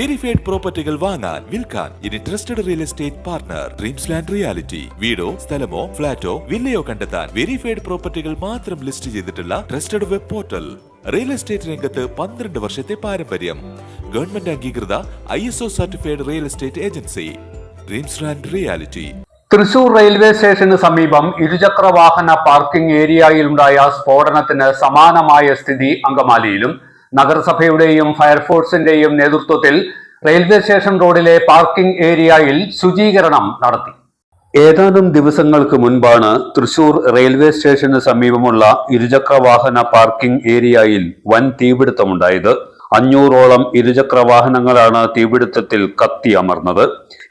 Verified പ്രോപ്പർട്ടികൾ വാങ്ങാൻ വിൽക്കാൻ ഇനി trusted real estate partner dreams land reality വീടോ സ്ഥലമോ ഫ്ളാറ്റോ വില്ലയോ കണ്ടെത്താൻ വെരിഫൈഡ് പ്രോപ്പർട്ടികൾ മാത്രം ലിസ്റ്റ് ചെയ്തിട്ടുള്ള trusted web portal real estate രംഗത്ത് പന്ത്രണ്ട് വർഷത്തെ പാരമ്പര്യം. ഗവൺമെന്റ് അംഗീകൃത I S O certified real estate agency dreams land reality Thrissur railway സ്റ്റേഷന് സമീപം ഇരുചക്ര വാഹന പാർക്കിംഗ് ഏരിയയിലുണ്ടായ സ്ഫോടനത്തിന് സമാനമായ സ്ഥിതി അങ്കമാലിയിലും. നഗരസഭയുടെയും ഫയർഫോഴ്സിന്റെയും നേതൃത്വത്തിൽ റെയിൽവേ സ്റ്റേഷൻ റോഡിലെ പാർക്കിംഗ് ഏരിയയിൽ ശുചീകരണം നടത്തി. ഏതാനും ദിവസങ്ങൾക്ക് മുൻപാണ് തൃശൂർ റെയിൽവേ സ്റ്റേഷന് സമീപമുള്ള ഇരുചക്ര വാഹന പാർക്കിംഗ് ഏരിയയിൽ വൻ തീപിടുത്തമുണ്ടായത്. അഞ്ഞൂറോളം ഇരുചക്ര വാഹനങ്ങളാണ് തീപിടുത്തത്തിൽ കത്തിയമർന്നത്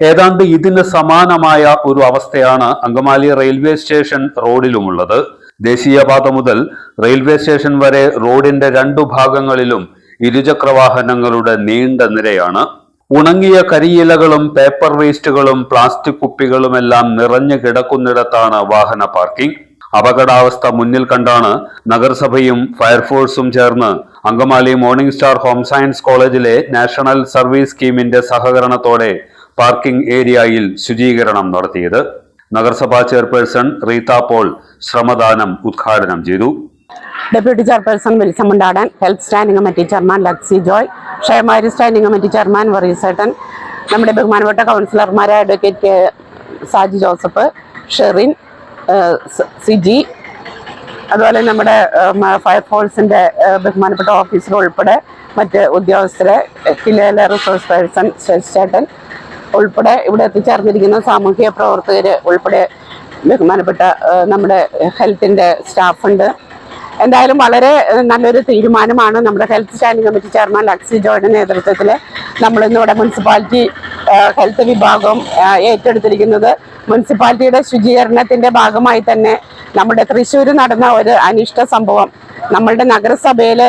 ഏതാണ്ട് ഇതിന് സമാനമായ ഒരു അവസ്ഥയാണ് അങ്കമാലി റെയിൽവേ സ്റ്റേഷൻ റോഡിലുമുള്ളത്. ദേശീയപാത മുതൽ റെയിൽവേ സ്റ്റേഷൻ വരെ റോഡിന്റെ രണ്ടു ഭാഗങ്ങളിലും ഇരുചക്ര വാഹനങ്ങളുടെ നീണ്ട നിരയാണ്. ഉണങ്ങിയ കരിയിലകളും പേപ്പർ വേസ്റ്റുകളും പ്ലാസ്റ്റിക് കുപ്പികളുമെല്ലാം നിറഞ്ഞു കിടക്കുന്നിടത്താണ് വാഹന പാർക്കിംഗ് അപകടാവസ്ഥ മുന്നിൽ കണ്ടാണ് നഗരസഭയും ഫയർഫോഴ്സും ചേർന്ന് Angamaly morning star home science കോളേജിലെ നാഷണൽ സർവീസ് സ്കീമിന്റെ സഹകരണത്തോടെ പാർക്കിംഗ് ഏരിയയിൽ ശുചീകരണം നടത്തിയത്. നഗരസഭാ ചെയർപേഴ്സൺ റീത പോൾ ശ്രമദാനം ഉദ്ഘാടനം ചെയ്തു. Deputy chairperson Wilson Mundadan health standing committee chairman Lexi Joy ക്ഷേമകാര്യ സ്റ്റാൻഡിംഗ് കമ്മിറ്റി ചെയർമാൻ വറീസേട്ടൻ നമ്മുടെ ബഹുമാനപ്പെട്ട കൗൺസിലർമാരായ അഡ്വക്കേറ്റ് കെ സാജി ജോസഫ് ഷെറിൻ സിജി അതുപോലെ നമ്മുടെ ഫയർ ഫയർഫോഴ്സിന്റെ ബഹുമാനപ്പെട്ട ഓഫീസർ ഉൾപ്പെടെ മറ്റ് ഉദ്യോഗസ്ഥരെ കിലയിലെ റിസോഴ്സ് പേഴ്സൺ ചേട്ടൻ ഉൾപ്പെടെ ഇവിടെ എത്തിച്ചേർന്നിരിക്കുന്ന സാമൂഹിക പ്രവർത്തകർ ഉൾപ്പെടെ ബഹുമാനപ്പെട്ട നമ്മുടെ ഹെൽത്തിന്റെ സ്റ്റാഫുണ്ട്. എന്തായാലും വളരെ നല്ലൊരു തീരുമാനമാണ് നമ്മുടെ health standing committee chairman Lexi ജോയുടെ നേതൃത്വത്തിൽ നമ്മളിന്നിവിടെ മുനിസിപ്പാലിറ്റി ഹെൽത്ത് വിഭാഗം ഏറ്റെടുത്തിരിക്കുന്നത്. മുനിസിപ്പാലിറ്റിയുടെ ശുചീകരണത്തിന്റെ ഭാഗമായി തന്നെ നമ്മുടെ തൃശ്ശൂർ നടന്ന ഒരു അനിഷ്ട സംഭവം നമ്മളുടെ നഗരസഭയിൽ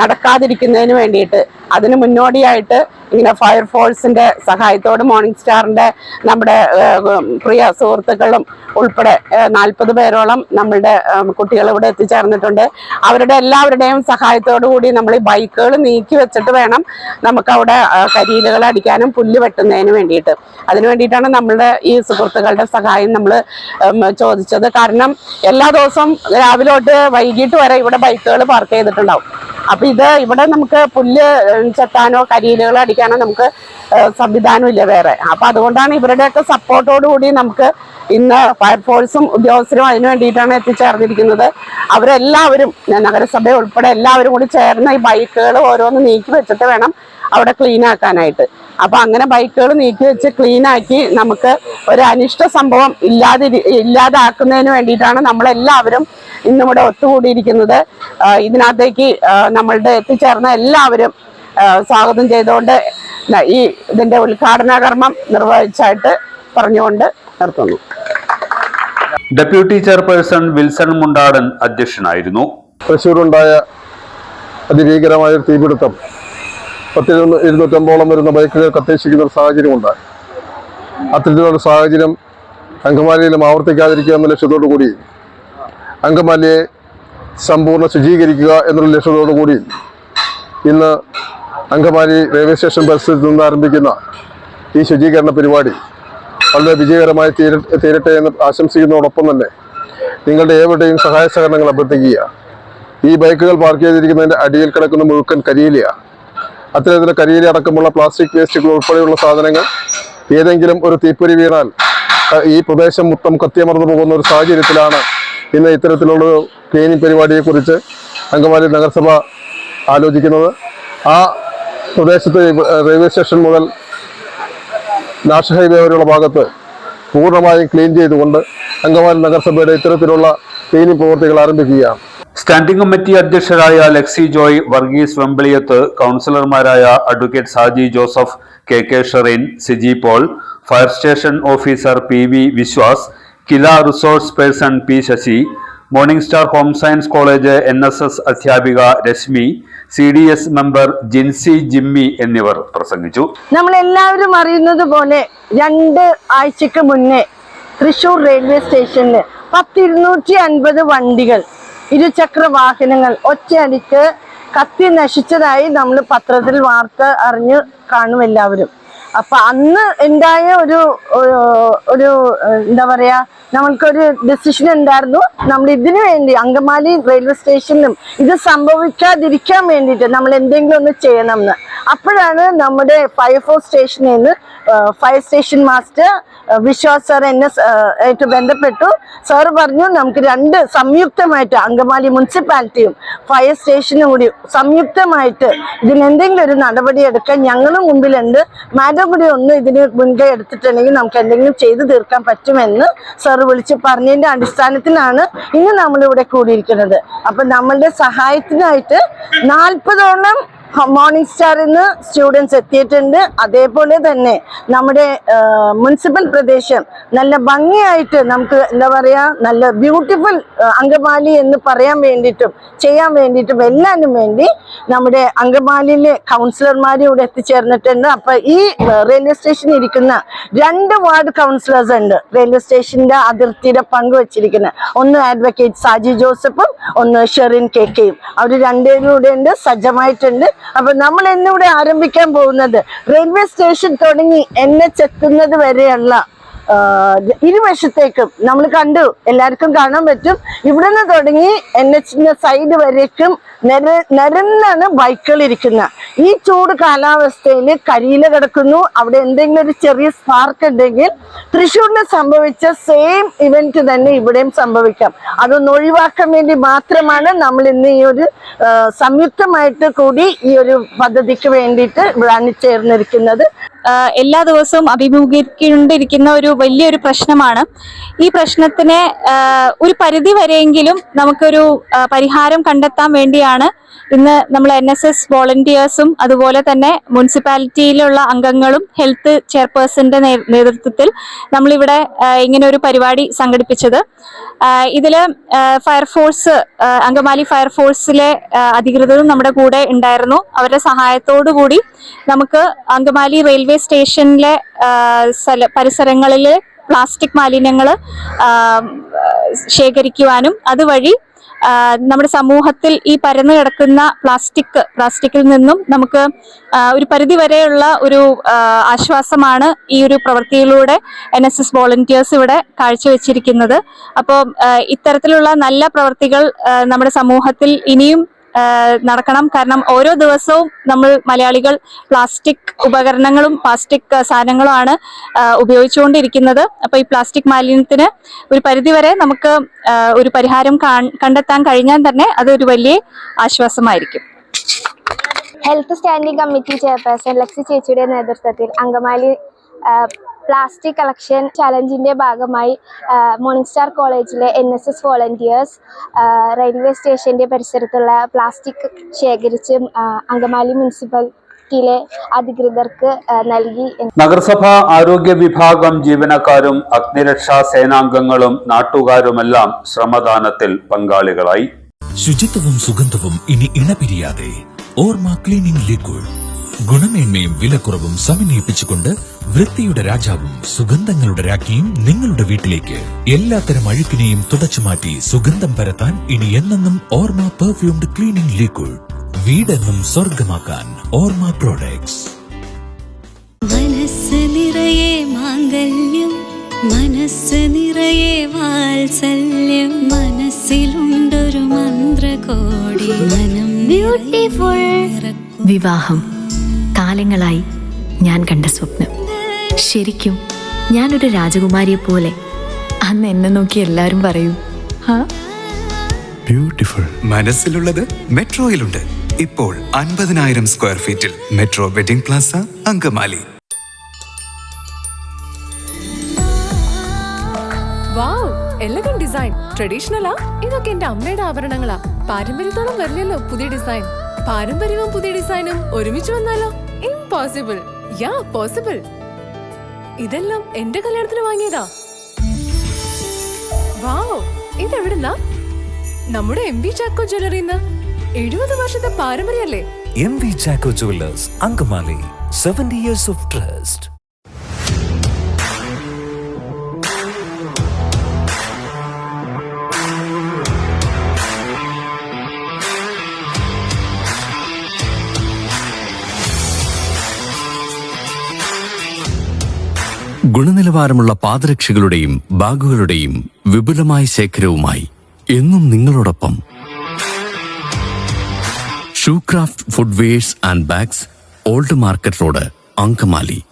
നടക്കാതിരിക്കുന്നതിന് വേണ്ടിയിട്ട് അതിന് മുന്നോടിയായിട്ട് ഇങ്ങനെ ഫയർഫോഴ്സിന്റെ സഹായത്തോട് മോർണിംഗ് സ്റ്റാറിന്റെ നമ്മുടെ പ്രിയ സുഹൃത്തുക്കളും ഉൾപ്പെടെ നാൽപ്പത് പേരോളം നമ്മളുടെ കുട്ടികൾ ഇവിടെ എത്തിച്ചേർന്നിട്ടുണ്ട്. അവരുടെ എല്ലാവരുടെയും സഹായത്തോടു കൂടി നമ്മൾ ഈ ബൈക്കുകൾ നീക്കി വെച്ചിട്ട് വേണം നമുക്ക് അവിടെ കരിയിലുകൾ അടിക്കാനും പുല്ല് വെട്ടുന്നതിന് വേണ്ടിയിട്ട്. അതിനു വേണ്ടിയിട്ടാണ് നമ്മളുടെ ഈ സുഹൃത്തുക്കളുടെ സഹായം നമ്മൾ ചോദിച്ചത്. കാരണം എല്ലാ ദിവസവും രാവിലെ തൊട്ട് വൈകിട്ട് വരെ ഇവിടെ ബൈക്കുകൾ പാർക്ക് ചെയ്തിട്ടുണ്ടാവും. അപ്പൊ ഇത് ഇവിടെ നമുക്ക് പുല്ല് ചെത്താനോ കരിയിലുകൾ അടിക്കാനോ നമുക്ക് സംവിധാനം ഇല്ല വേറെ. അപ്പൊ അതുകൊണ്ടാണ് ഇവരുടെയൊക്കെ സപ്പോർട്ടോടു കൂടി നമുക്ക് ഇന്ന് ഫയർഫോഴ്സും ഉദ്യോഗസ്ഥരും അതിനു വേണ്ടിയിട്ടാണ് എത്തിച്ചേർന്നിരിക്കുന്നത്. അവരെല്ലാവരും നഗരസഭ ഉൾപ്പെടെ എല്ലാവരും കൂടി ചേർന്ന് ഈ ബൈക്കുകൾ ഓരോന്ന് നീക്കി വെച്ചിട്ട് വേണം അവിടെ ക്ലീൻ ആക്കാനായിട്ട്. അപ്പൊ അങ്ങനെ ബൈക്കുകൾ നീക്കി വെച്ച് ക്ലീനാക്കി നമുക്ക് ഒരു അനിഷ്ട സംഭവം ഇല്ലാതി ഇല്ലാതാക്കുന്നതിന് വേണ്ടിയിട്ടാണ് നമ്മളെല്ലാവരും ഇന്നിവിടെ ഒത്തുകൂടിയിരിക്കുന്നത്. ഇതിനകത്തേക്ക് നമ്മളുടെ എത്തിച്ചേർന്ന എല്ലാവരും സ്വാഗതം ചെയ്തുകൊണ്ട് ഈ ഇതിന്റെ ഉദ്ഘാടന കർമ്മം നിർവഹിച്ചായിട്ട് പറഞ്ഞുകൊണ്ട് നിർത്തുന്നു. ഡെപ്യൂട്ടി ചെയർപേഴ്സൺ വിൽസൺ മുണ്ടാടൻ അധ്യക്ഷനായിരുന്നു. തൃശ്ശൂരുണ്ടായ അതിഭീകരമായ ഒരു തീപിടുത്തം പത്തിരുന്ന് ഇരുന്നൂറ്റമ്പതോളം വരുന്ന ബൈക്കുകൾ കത്തിച്ചിരിക്കുന്ന ഒരു സാഹചര്യമുണ്ടായി അത്തരത്തിലുള്ള സാഹചര്യം അങ്കമാലിയിലും ആവർത്തിക്കാതിരിക്കുക എന്ന ലക്ഷ്യത്തോടു കൂടി അങ്കമാലിയെ സമ്പൂർണ ശുചീകരിക്കുക എന്നുള്ള ലക്ഷ്യത്തോടു കൂടി ഇന്ന് അങ്കമാലി റെയിൽവേ സ്റ്റേഷൻ പരിസരത്ത് നിന്ന് ആരംഭിക്കുന്ന ഈ ശുചീകരണ പരിപാടി വളരെ വിജയകരമായി തീര തീരട്ടെ എന്ന് ആശംസിക്കുന്നതോടൊപ്പം തന്നെ നിങ്ങളുടെ ഏവരുടെയും സഹായ സഹകരണങ്ങൾ അഭ്യർത്ഥിക്കുക. ഈ ബൈക്കുകൾ പാർക്ക് ചെയ്തിരിക്കുന്നതിന്റെ അടിയിൽ കിടക്കുന്ന മുഴുക്കൻ കരിയിലയാണ് അത്തരത്തിലെ കരിയില അടക്കമുള്ള പ്ലാസ്റ്റിക് വേസ്റ്റുകൾ ഉൾപ്പെടെയുള്ള സാധനങ്ങൾ ഏതെങ്കിലും ഒരു തീപ്പൊരി വീണാൽ ഈ പ്രദേശം മൊത്തം കത്തിയമർന്നു പോകുന്ന ഒരു സാഹചര്യത്തിലാണ് ഇന്ന് ഇത്തരത്തിലുള്ള ക്ലീനിങ് പരിപാടിയെക്കുറിച്ച് അങ്കമാലി നഗരസഭ ആലോചിക്കുന്നത്. ആ പ്രദേശത്ത് റെയിൽവേ സ്റ്റേഷൻ മുതൽ നാഷണൽ ഹൈവേ വരെയുള്ള ഭാഗത്ത് പൂർണമായും ക്ലീൻ ചെയ്തുകൊണ്ട് അങ്കമാലി നഗരസഭയുടെ ഇത്തരത്തിലുള്ള ക്ലീനിങ് പ്രവൃത്തികൾ ആരംഭിക്കുകയാണ്. സ്റ്റാൻഡിംഗ് കമ്മിറ്റി അധ്യക്ഷരായ ലക്സി ജോയ് വർഗീസ് വെമ്പിളിയത്ത് കൗൺസിലർമാരായ advocate Saji Joseph K K Sherin Siji Paul fire station officer P V Viswas Kila resource person P Sasi morning star home science college N അധ്യാപിക Reshmi C D S member Jincy Jimmy എന്നിവർ പ്രസംഗിച്ചു. നമ്മൾ എല്ലാവരും അറിയുന്നത് പോലെ രണ്ട് ആഴ്ചക്ക് മുന്നേ തൃശൂർ റെയിൽവേ സ്റ്റേഷനിൽ പത്തിരുന്നൂറ്റി അൻപത് വണ്ടികൾ ഇരുചക്ര വാഹനങ്ങൾ ഒറ്റയടിക്ക് കത്തി നശിച്ചതായി നമ്മൾ പത്രത്തിൽ വാർത്ത അറിഞ്ഞ് കാണും എല്ലാവരും. അപ്പൊ അന്ന് ഉണ്ടായ ഒരു ഒരു- എന്താ പറയാ നമ്മൾക്കൊരു ഡിസിഷൻ ഉണ്ടായിരുന്നു. നമ്മൾ ഇതിനു വേണ്ടി അങ്കമാലി റെയിൽവേ സ്റ്റേഷനിലും ഇത് സംഭവിക്കാതിരിക്കാൻ വേണ്ടിയിട്ട് നമ്മൾ എന്തെങ്കിലും ഒന്ന് ചെയ്യണം എന്ന്. അപ്പോഴാണ് നമ്മുടെ ഫയർ ഫോഴ്സ് സ്റ്റേഷനിൽ നിന്ന് fire station master Viswas sir എന്നെ ആയിട്ട് ബന്ധപ്പെട്ടു. സാർ പറഞ്ഞു നമുക്ക് രണ്ട് സംയുക്തമായിട്ട് അങ്കമാലി മുനിസിപ്പാലിറ്റിയും ഫയർ സ്റ്റേഷനും കൂടി സംയുക്തമായിട്ട് ഇതിനെന്തെങ്കിലും ഒരു നടപടി എടുക്കാൻ ഞങ്ങളും മുമ്പിലുണ്ട്. മാഡം കൂടി ഒന്ന് ഇതിന് മുൻകൈ എടുത്തിട്ടുണ്ടെങ്കിൽ നമുക്ക് എന്തെങ്കിലും ചെയ്തു തീർക്കാൻ പറ്റുമെന്ന് സാർ വിളിച്ച് പറഞ്ഞതിന്റെ അടിസ്ഥാനത്തിലാണ് ഇന്ന് നമ്മളിവിടെ കൂടിയിരിക്കുന്നത്. അപ്പം നമ്മളുടെ സഹായത്തിനായിട്ട് നാൽപ്പതോളം മോർണിംഗ് സ്റ്റാറിൽ നിന്ന് സ്റ്റുഡൻസ് എത്തിയിട്ടുണ്ട്. അതേപോലെ തന്നെ നമ്മുടെ മുനിസിപ്പൽ പ്രദേശം നല്ല ഭംഗിയായിട്ട് നമുക്ക് എന്താ പറയുക നല്ല ബ്യൂട്ടിഫുൾ അങ്കമാലി എന്ന് പറയാൻ വേണ്ടിയിട്ടും ചെയ്യാൻ വേണ്ടിയിട്ടും എല്ലാനും വേണ്ടി നമ്മുടെ അങ്കമാലിയിലെ കൗൺസിലർമാർ ഇവിടെ എത്തിച്ചേർന്നിട്ടുണ്ട്. അപ്പോൾ ഈ റെയിൽവേ സ്റ്റേഷനിൽ ഇരിക്കുന്ന രണ്ട് വാർഡ് കൗൺസിലേഴ്സ് ഉണ്ട്. റെയിൽവേ സ്റ്റേഷന്റെ അതിർത്തിയുടെ പങ്ക് വെച്ചിരിക്കുന്ന ഒന്ന് അഡ്വക്കേറ്റ് സാജി ജോസഫും ഒന്ന് ഷെറിൻ കെ കെയും. അവർ രണ്ടുപേരും ഇവിടെ ഉണ്ട് സജ്ജമായിട്ടുണ്ട്. അപ്പൊ നമ്മൾ ഇന്നിവിടെ ആരംഭിക്കാൻ പോകുന്നത് റെയിൽവേ സ്റ്റേഷൻ തുടങ്ങി എച്ച് എത്തുന്നത് വരെയുള്ള ഇരുവശത്തേക്കും നമ്മൾ കണ്ടു എല്ലാവർക്കും കാണാൻ പറ്റും. ഇവിടെ നിന്ന് തുടങ്ങി എൻ എച്ചിന്റെ സൈഡ് വരേക്കും നിര നിരന്നാണ് ബൈക്കുകൾ ഇരിക്കുന്നത് ഈ ചൂട് കാലാവസ്ഥയിൽ കരിയില കിടക്കുന്നു. അവിടെ എന്തെങ്കിലും ഒരു ചെറിയ സ്പാർക്ക് ഉണ്ടെങ്കിൽ തൃശ്ശൂരിന് സംഭവിച്ച സെയിം ഇവന്റ് തന്നെ ഇവിടെയും സംഭവിക്കാം. അതൊന്ന് ഒഴിവാക്കാൻ വേണ്ടി മാത്രമാണ് നമ്മൾ ഇന്ന് ഈ ഒരു സംയുക്തമായിട്ട് കൂടി ഈ ഒരു പദ്ധതിക്ക് വേണ്ടിയിട്ട് ഇവിടെ അണിചേർന്നിരിക്കുന്നത്. ആഹ് എല്ലാ ദിവസവും അഭിമുഖീകരിക്കേണ്ടിയിരിക്കുന്ന ഒരു വലിയൊരു പ്രശ്നമാണ്. ഈ പ്രശ്നത്തിന് ഒരു പരിധി വരെയെങ്കിലും നമുക്കൊരു പരിഹാരം കണ്ടെത്താൻ വേണ്ടിയാണ് ഇന്ന് നമ്മൾ എൻ എസ് എസ് വോളണ്ടിയേഴ്സും അതുപോലെ തന്നെ മുനിസിപ്പാലിറ്റിയിലുള്ള അംഗങ്ങളും ഹെൽത്ത് ചെയർപേഴ്സന്റെ നേതൃത്വത്തിൽ നമ്മളിവിടെ ഇങ്ങനെ ഒരു പരിപാടി സംഘടിപ്പിച്ചത്. ഇതിൽ ഫയർഫോഴ്സ് അങ്കമാലി ഫയർഫോഴ്സിലെ അധികൃതരും നമ്മുടെ കൂടെ ഉണ്ടായിരുന്നു. അവരുടെ സഹായത്തോടു കൂടി നമുക്ക് അങ്കമാലി റെയിൽവേ സ്റ്റേഷനിലെ ആഹ് സ്ഥല പരിസരങ്ങളിൽ പ്ലാസ്റ്റിക് മാലിന്യങ്ങൾ ശേഖരിക്കുവാനും അതുവഴി നമ്മുടെ സമൂഹത്തിൽ ഈ പരന്നു കിടക്കുന്ന പ്ലാസ്റ്റിക് പ്ലാസ്റ്റിക്കിൽ നിന്നും നമുക്ക് ഒരു പരിധിവരെയുള്ള ഒരു ആശ്വാസമാണ് ഈ ഒരു പ്രവൃത്തിയിലൂടെ എൻ എസ് എസ് വോളണ്ടിയേഴ്സ് ഇവിടെ കാഴ്ചവെച്ചിരിക്കുന്നത്. അപ്പോൾ ഇത്തരത്തിലുള്ള നല്ല പ്രവൃത്തികൾ നമ്മുടെ സമൂഹത്തിൽ ഇനിയും നടക്കണം. കാരണം ഓരോ ദിവസവും നമ്മൾ മലയാളികൾ പ്ലാസ്റ്റിക് ഉപകരണങ്ങളും പ്ലാസ്റ്റിക് സാധനങ്ങളുമാണ് ഉപയോഗിച്ചുകൊണ്ടിരിക്കുന്നത്. അപ്പോൾ ഈ പ്ലാസ്റ്റിക് മാലിന്യത്തിന് ഒരു പരിധിവരെ നമുക്ക് ഒരു പരിഹാരം കണ്ടെത്താൻ കഴിഞ്ഞാൽ തന്നെ അതൊരു വലിയ ആശ്വാസമായിരിക്കും. Health standing committee chairperson Lexi ചേച്ചിയുടെ നേതൃത്വത്തിൽ അങ്കമാലി പ്ലാസ്റ്റിക് കളക്ഷൻ ചലഞ്ചിന്റെ ഭാഗമായി മോർണിംഗ് സ്റ്റാർ കോളേജിലെ N S S volunteers railway സ്റ്റേഷന്റെ പരിസരത്തുള്ള പ്ലാസ്റ്റിക് ശേഖരിച്ച് അങ്കമാലി മുനിസിപ്പാലിറ്റിയിലെ അധികൃതർക്ക് നൽകി നഗരസഭ ആരോഗ്യ വിഭാഗം ജീവനക്കാരും അഗ്നിരക്ഷാ സേനാംഗങ്ങളും നാട്ടുകാരുമെല്ലാം ശ്രമദാനത്തിൽ പങ്കാളികളായി. ശുചിത്വവും സുഗന്ധവും ഇനി ഇണപിരിയാതെ. ഓർമ്മ ക്ലീനിംഗ് ലിക്വിഡ്. ഗുണമേന്മയും വിലക്കുറവും സമന്വയിപ്പിച്ചുകൊണ്ട് വൃത്തിയുടെ രാജാവും സുഗന്ധങ്ങളുടെ രാജ്ഞിയും നിങ്ങളുടെ വീട്ടിലേക്ക് എല്ലാത്തരം അഴുക്കിനെയും തുടച്ചു മാറ്റി സുഗന്ധം പരത്താൻ ഇനി എന്നെന്നും ഓർമ്മ പെർഫ്യൂംഡ് ക്ലീനിംഗ് ലിക്വിഡ്. വീടെന്നും സ്വർഗമാക്കാൻ ഓർമ്മ പ്രോഡക്ട്സ്. മനസ്സ് നിറയെ മാംഗല്യം മനസ്സ് നിറയെ വാത്സല്യം മനസ്സിലുണ്ടൊരു മന്ത്രകോടി മനം ബ്യൂട്ടിഫുൾ വിവാഹം. കാലങ്ങളായി ഞാൻ കണ്ട സ്വപ്നം. ശരിക്കും ഞാനൊരു രാജകുമാരിയെ പോലെ അന്ന് എന്നെ നോക്കി എല്ലാവരും പറയും "ഹാ, ബ്യൂട്ടിഫുൾ. മനസ്സിലുള്ളത് മെട്രോയിലുണ്ട്. ഇപ്പോൾ അൻപതിനായിരം സ്ക്വയർ ഫീറ്റിൽ metro wedding plaza Angamaly. Wow elegant design ട്രഡീഷണലാ ഇതൊക്കെ എന്റെ അമ്മയുടെ ആഭരണങ്ങളാ. പാരമ്പര്യത്തോളം വരില്ലല്ലോ പുതിയ ഡിസൈൻ. പാരമ്പര്യവും പുതിയ ഡിസൈനും ഒരുമിച്ച് വന്നാലോ? ഇംപോസിബിൾ യാ പോസിബിൾ ഇതെല്ലാം എന്റെ കല്യാണത്തിന് വാങ്ങിയതാ. വാവ് ഇതെവിടുന്നാ? നമ്മുടെ എം വി ചാക്കോ ജ്വല്ലറിന്ന് എഴുപത് വർഷത്തെ പാരമ്പര്യല്ലേ M V Chacko jewellers Angamaly seventy years of trust ഗുണനിലവാരമുള്ള പാദരക്ഷകളുടെയും ബാഗുകളുടെയും വിപുലമായ ശേഖരവുമായി എന്നും നിങ്ങളോടൊപ്പം. Shoecraft footwears and bags old market road Angamaly.